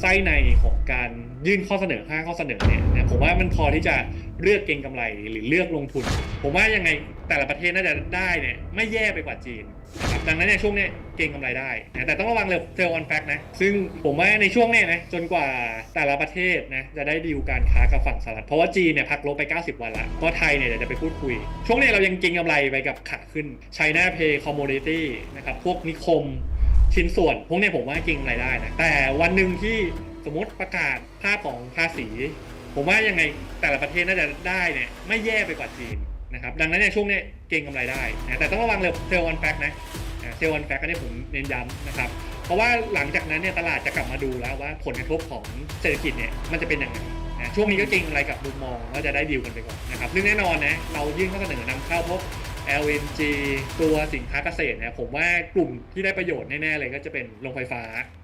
ไส้ในของการยื่นข้อเสนอห้าข้อเสนอเนี่ยนะผมว่ามันพอที่จะเลือกเก็งกำไรหรือเลือกลงทุน ผมว่ายังไงแต่ละประเทศน่าจะได้เนี่ยไม่แย่ไปกว่าจีนนะครับดังนั้นในช่วงเนี้ยเก็งกำไรได้นะแต่ต้องระวังเลยเซลล์ออนแฟกนะซึ่งผมว่าในช่วงเนี้ยนะจนกว่าแต่ละประเทศนะจะได้ดีลการค้ากับฝั่งสหรัฐเพราะว่าจีนเนี่ยพักลบไป 90 วันละก็ไทยเนี่ยเดี๋ยวจะไปพูดคุย ช่วงเนี้ยเรายังเก็งกำไรไปกับขาขึ้น China Pay Commodity นะครับพวกนิคม ชิ้นส่วน พวกนี้ผมว่าเก่งรายได้นะแต่วันหนึ่งที่สมมติประกาศภาพของภาษี ผมว่ายังไงแต่ละประเทศน่าจะได้เนี่ยไม่แย่ไปกว่าจีนนะครับดังนั้นในช่วงนี้เก่งกำไรได้นะแต่ต้องระวังเลยเซลล์วันแฟกนะเซลล์วันแฟกอันนี้ผมเน้นย้ำนะครับเพราะว่าหลังจากนั้นเนี่ยตลาดจะกลับมาดูแล้วว่าผลกระทบของเศรษฐกิจเนี่ยมันจะเป็นยังไงนะช่วงนี้ก็เก่งอะไรกับมุมมองว่าจะได้ดีลกันไปก่อนนะครับซึ่งแน่นอนนะเรายื่นข้อเสนอนำเข้าพวก LNG ตัวสินค้าเกษตรเนี่ยผมว่ากลุ่มที่ได้ประโยชน์แน่ๆเลยก็จะเป็นโรงไฟฟ้า